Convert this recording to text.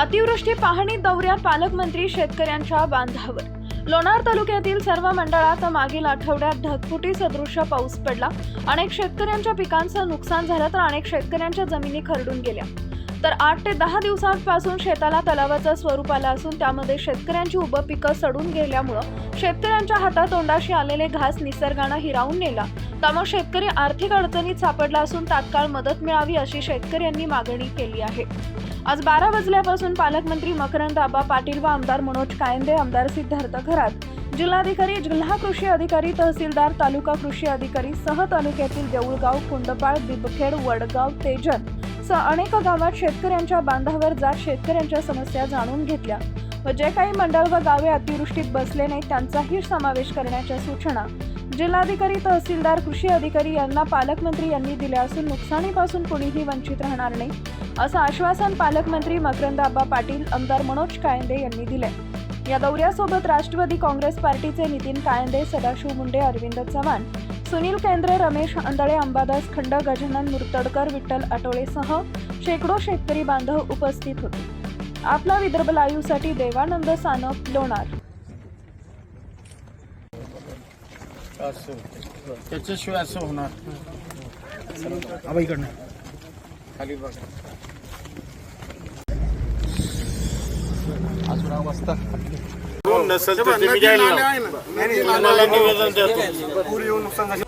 अतिवृष्टी पाहणी दौऱ्यात पालकमंत्री शेतकऱ्यांच्या बांधावर. लोणार तालुक्यातील सर्व मंडळात मागील आठवड्यात ढगफुटी सदृश्य पाऊस पडला. अनेक शेतकऱ्यांच्या पिकांचं नुकसान झालं तर अनेक शेतकऱ्यांच्या जमिनी खरडून गेल्या. तर आठ ते दहा दिवसांपासून शेताला तलावाचं स्वरूप आलं असून त्यामध्ये शेतकऱ्यांची उभं पिकं सडून गेल्यामुळं शेतकऱ्यांच्या हातातोंडाशी आलेले घास निसर्गानं हिरावून नेला. त्यामुळे शेतकरी आर्थिक अडचणीत सापडला असून तात्काळ मदत मिळावी अशी शेतकऱ्यांनी मागणी केली आहे. आज बारा वाजल्यापासून पालकमंत्री मकरंद आबा पाटील व आमदार मनोज कायंदे आमदार सिद्धार्थ घरात. जिल्हाधिकारी जिल्हा कृषी अधिकारी तहसीलदार तालुका कृषी अधिकारी सह तालुक्यातील देऊळगाव कुंडपाळ बिबखेड वडगाव तेजन सह अनेक गावात शेतकऱ्यांच्या बांधावर जात शेतकऱ्यांच्या समस्या जाणून घेतल्या. व जे काही मंडळ व गावे अतिवृष्टीत बसले नाही त्यांचाही समावेश करण्याच्या सूचना जिल्हाधिकारी तहसीलदार कृषी अधिकारी यांना पालकमंत्री यांनी दिल्या असून नुकसानीपासून कुणीही वंचित राहणार नाही असं आश्वासन पालकमंत्री मकरंदाबा पाटील आमदार मनोज कायंदे यांनी दिले या दौऱ्यासोबत राष्ट्रवादी काँग्रेस पार्टीचे नितीन कायंदे सदाशिव मुंडे अरविंद चव्हाण सुनील केंद्रे रमेश अंदळे अंबादास खंड गजानन मुर्तडकर विठ्ठल आटोळेसह शेकडो शेतकरी बांधव उपस्थित होते. आपला विदर्भ लाईव्हसाठी देवानंद सानप लोणार. असं त्याच्याशिवाय असं होणार. आबा इकडनं. खाली बघा. अजून अवस्था नसेल तर ते मी द्यायला लावतो. तुम्हाला निवेदन देतो. पूर येऊन नुकसान झाले